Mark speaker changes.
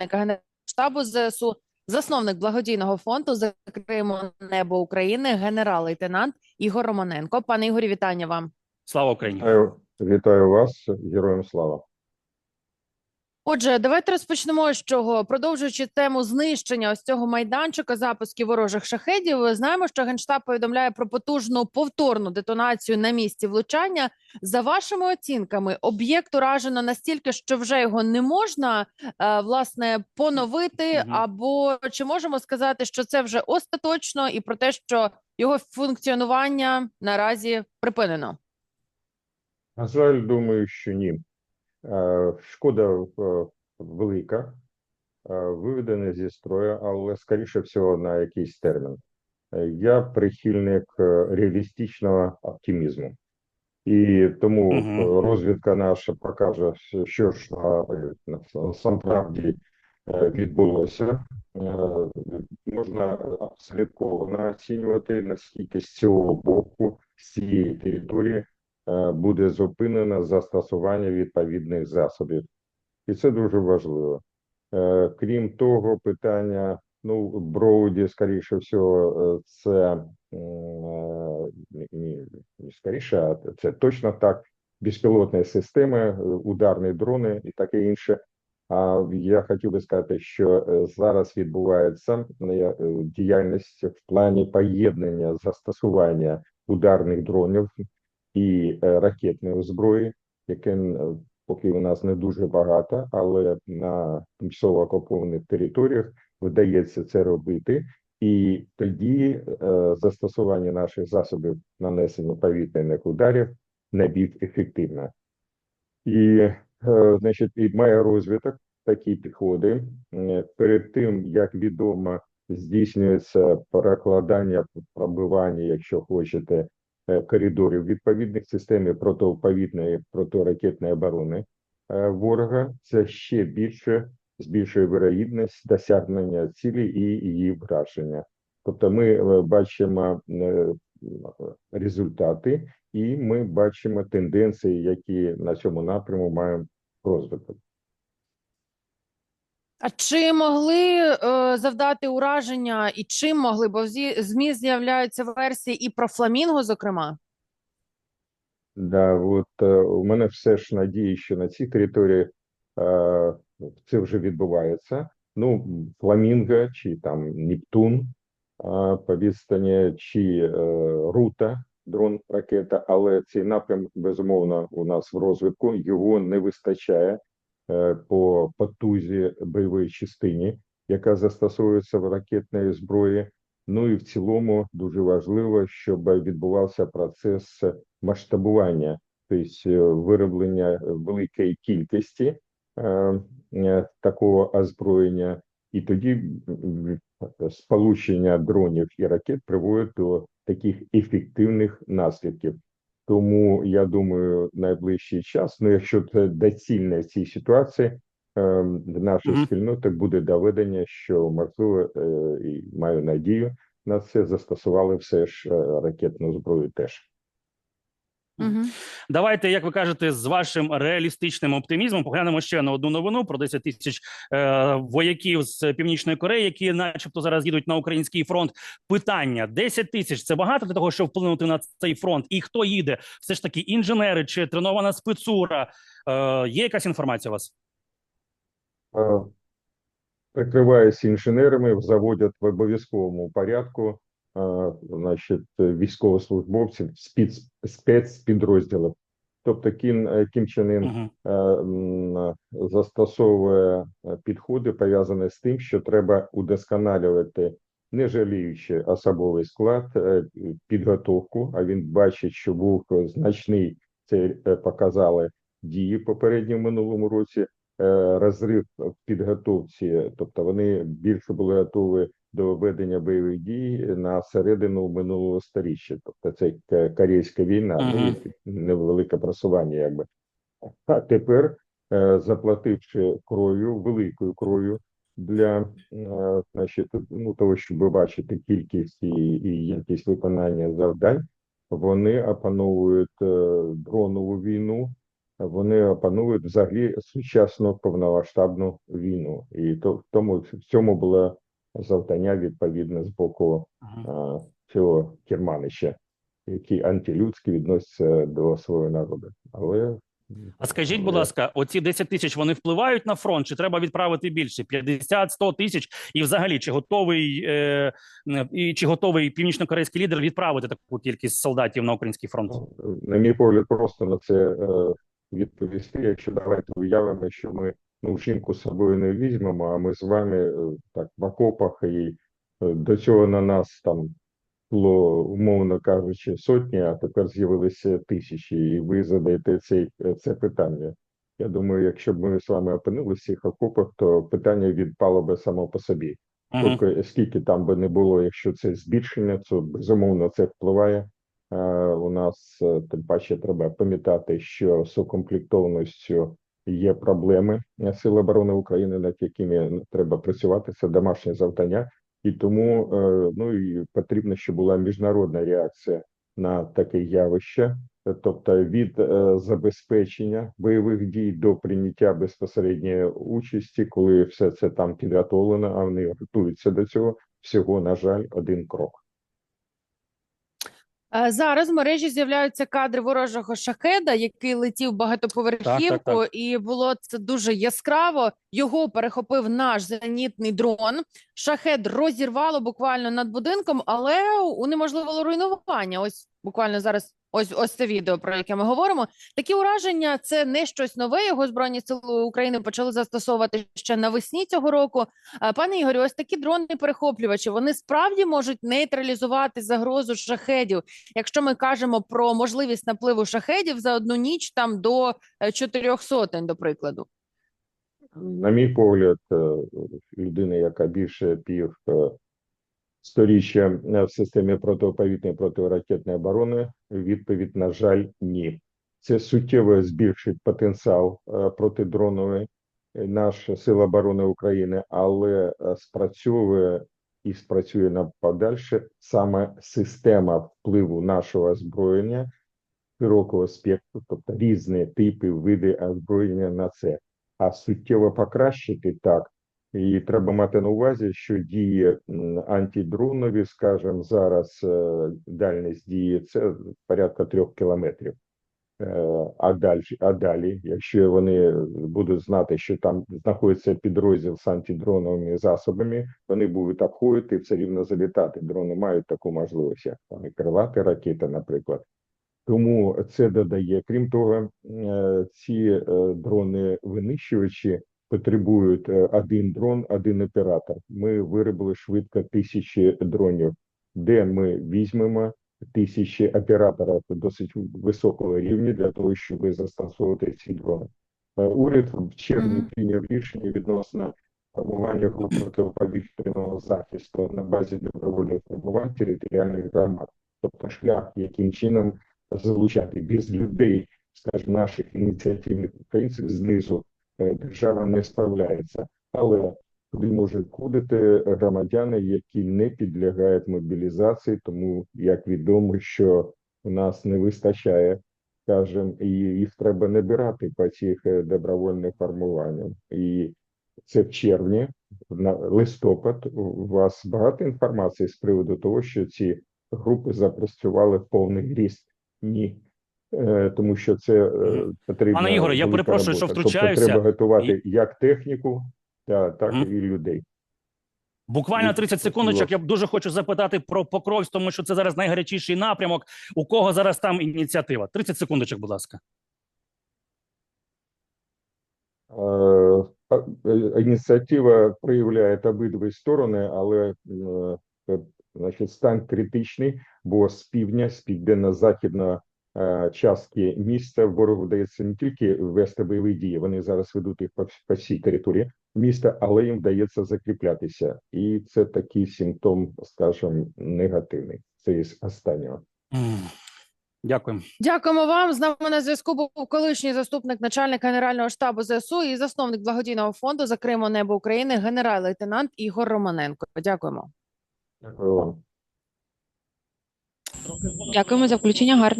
Speaker 1: начальника штабу ЗСУ, засновник благодійного фонду «Закриємо небо України, генерал-лейтенант Ігор Романенко. Пане Ігорі, вітання вам.
Speaker 2: Слава Україні!
Speaker 3: Вітаю, вітаю вас, героям слава.
Speaker 1: Отже, давайте розпочнемо з чого. Продовжуючи тему знищення ось цього майданчика запусків ворожих шахедів, знаємо, що генштаб повідомляє про потужну повторну детонацію на місці влучання. За вашими оцінками, об'єкт уражено настільки, що вже його не можна е, власне поновити, або чи можемо сказати, що це вже остаточно, і про те, що його функціонування наразі припинено.
Speaker 3: На жаль, думаю, що ні. Е, Шкода е, велика, е, виведена зі строю, але скоріше всього на якийсь термін. Я прихильник реалістичного оптимізму. І тому е, розвідка наша покаже, що ж на- насправді відбулося. Можна абсолютно оцінювати, наскільки з цього боку, з цієї території буде зупинено застосування відповідних засобів. І це дуже важливо. Е, Крім того, питання, ну, Броуді, скоріше всього, е, це е, ні- не скоріше, а це точно так. Безпілотні системи, е, ударні дрони і таке інше. А я хотів би сказати, що е, зараз відбувається е, діяльність в плані поєднання застосування ударних дронів і е, ракетної зброї, яке е, поки у нас не дуже багато, але на тимчасово окупованих територіях вдається це робити. І тоді е, застосування наших засобів нанесення повітряних ударів найбільш ефективне. І, значить, і має розвиток такі підходи. Перед тим, як відомо, здійснюється перекладання, пробивання, якщо хочете, коридорів відповідних систем протиповітряної протиракетної оборони е, ворога. Це ще більше збільшує вирогідність досягнення цілі і її враження. Тобто, ми е, бачимо е, результати, і ми бачимо тенденції, які на цьому напряму мають розвиток.
Speaker 1: А чи могли е, завдати ураження, і чим могли? Бо в ЗМІ з'являються версії і про фламінго, зокрема.
Speaker 3: Да, от е, у мене все ж надії, що на цій території е, це вже відбувається. Ну, Фламінго чи там Нептун е, по відстані, чи е, Рута, дрон ракета, але цей напрям, безумовно, у нас в розвитку його не вистачає по потузі бойової частині, яка застосовується в ракетної зброї. Ну і в цілому дуже важливо, щоб відбувався процес масштабування, тобто вироблення великої кількості е, е, такого озброєння, і тоді сполучення дронів і ракет приводить до таких ефективних наслідків. Тому я думаю, найближчий час, ну якщо це доцільне цій ситуації, е, в нашій
Speaker 2: -hmm.
Speaker 3: спільноті буде доведення, що можливо, е, і маю надію на це застосували все ж е, ракетну зброю теж.
Speaker 1: Угу.
Speaker 2: Давайте, як ви кажете, з вашим реалістичним оптимізмом поглянемо ще на одну новину про 10 тисяч е, вояків з північної Кореї, які, начебто, зараз їдуть на український фронт. Питання: 10 тисяч це багато для того, щоб вплинути на цей фронт. І хто їде? Все ж таки інженери чи тренована спецура? Е, є якась інформація у вас?
Speaker 3: Е, Прикриваюсь інженерами, заводять в обов'язковому порядку значить, військовослужбовців спец, спецпідрозділів. Тобто Кім, е, Кім Чен Ін
Speaker 2: Угу.
Speaker 3: е, застосовує е, підходи, пов'язані з тим, що треба удосконалювати, не жаліючи особовий склад, підготовку. А він бачить, що був значний, це показали дії попередні в минулому році. Розрив в підготовці, тобто вони більше були готові до ведення бойових дій на середину минулого сторіччя. Тобто це Корейська війна,
Speaker 2: Мгм.
Speaker 3: невелике просування, якби. А тепер, е, заплативши кров'ю, великою кров'ю для е, значить, ну, того, щоб бачити кількість і, і якість виконання завдань, вони опановують е, дронову війну, вони опанують взагалі сучасну повномасштабну війну. І то в тому в цьому було завдання відповідне з боку
Speaker 2: Мгм.
Speaker 3: а, цього керманича, який антилюдськи відноситься до свого народу. Але
Speaker 2: А скажіть, будь ласка, оці 10 тисяч вони впливають на фронт? Чи треба відправити більше? 50, 100 тисяч? І взагалі, чи готовий е, е, і чи готовий північно-корейський лідер відправити таку кількість солдатів на український фронт?
Speaker 3: на мій погляд, просто на це е, відповісти. Якщо давайте уявимо, що ми ну, жінку з собою не візьмемо, а ми з вами е, так в окопах, і е, до цього на нас там було, умовно кажучи, сотні, а тепер з'явилися тисячі, і ви задаєте цей, це питання. Я думаю, якщо б ми з вами опинилися в цих окопах, то питання відпало би само по собі.
Speaker 2: Мгм.
Speaker 3: Тобто, скільки там би не було, якщо це збільшення, то безумовно це впливає. Е, У нас е, тим паче треба пам'ятати, що з укомплектованістю є проблеми е, Сил оборони України, над якими треба працювати. Це домашнє завдання, і тому е, ну і потрібно, щоб була міжнародна реакція на таке явище. Е, Тобто від е, забезпечення бойових дій до прийняття безпосередньої участі, коли все це там підготовлено, а вони готуються до цього, всього, на жаль, один крок.
Speaker 1: Е, Зараз в мережі з'являються кадри ворожого шахеда, який летів багатоповерхівку,
Speaker 2: Так, так,
Speaker 1: і було це дуже яскраво. Його перехопив наш зенітний дрон. Шахед розірвало буквально над будинком, але унеможливило руйнування. Ось буквально зараз. Ось ось це відео, про яке ми говоримо. Такі ураження це не щось нове. Його збройні сили України почали застосовувати ще навесні цього року. Пане Ігорю, ось такі дрони-перехоплювачі вони справді можуть нейтралізувати загрозу шахедів. Якщо ми кажемо про можливість напливу шахедів за одну ніч там до е, чотирьох сотень, до прикладу.
Speaker 3: На мій погляд, е, людина, яка більше пів сторіччя е, в системі протиповітряної протиракетної оборони, відповідь, на жаль, ні. Це суттєво збільшить потенціал е, протидроновий е, наша Сила оборони України, але спрацьовує і спрацює на подальше саме система впливу нашого озброєння широкого спектру, тобто різні типи, види озброєння на це а суттєво покращити так. І треба мати на увазі, що дії м, антидронові, скажімо, зараз е, дальність дії це порядка трьох кілометрів. Е, А далі, а далі, якщо вони будуть знати, що там знаходиться підрозділ з антидроновими засобами, вони будуть обходити все рівно залітати. Дрони мають таку можливість, як там і крилати ракети, наприклад. Тому це додає. Крім того, е, ці е, дрони-винищувачі потребують е, один дрон, один оператор. Ми виробили швидко тисячі дронів, де ми візьмемо тисячі операторів досить високого рівня для того, щоб застосовувати ці дрони. Е, Уряд в червні прийняв рішення відносно формування протиповітряного захисту на базі добровольних формувань територіальних громад. Тобто шлях, яким чином залучати без людей, скажімо, наших ініціативних українців знизу держава не справляється, але туди можуть ходити громадяни, які не підлягають мобілізації, тому як відомо, що у нас не вистачає, скажімо, і їх треба набирати по цих е, добровольних формуваннях. І це в червні, на листопад. У вас багато інформації з приводу того, що ці групи запрацювали в повний ріст? Ні. Е, Тому що це е, потрібно.
Speaker 2: Пане Ігоре, я перепрошую, що втручаюся.
Speaker 3: Тобто треба готувати як техніку, та, так
Speaker 2: Мгм.
Speaker 3: і людей.
Speaker 2: Буквально 30 секундочок. Я дуже хочу запитати про Покровськ, тому що це зараз найгарячіший напрямок. У кого зараз там ініціатива? 30 секундочок, будь ласка.
Speaker 3: Е, Ініціатива проявляє обидві сторони, але значить, стан критичний, бо з півдня, з південно-західної е, частки міста ворогу вдається не тільки вести бойові дії, вони зараз ведуть їх по, по всій території міста, але їм вдається закріплятися. І це такий симптом, скажімо, негативний. Це із останнього.
Speaker 2: Дякую.
Speaker 1: Дякуємо вам. З нами на зв'язку був колишній заступник начальника генерального штабу ЗСУ і засновник благодійного фонду за Криму Небо України, генерал-лейтенант Ігор Романенко. Дякуємо.
Speaker 3: Дякую вам.
Speaker 4: Дякуємо за включення. Гарного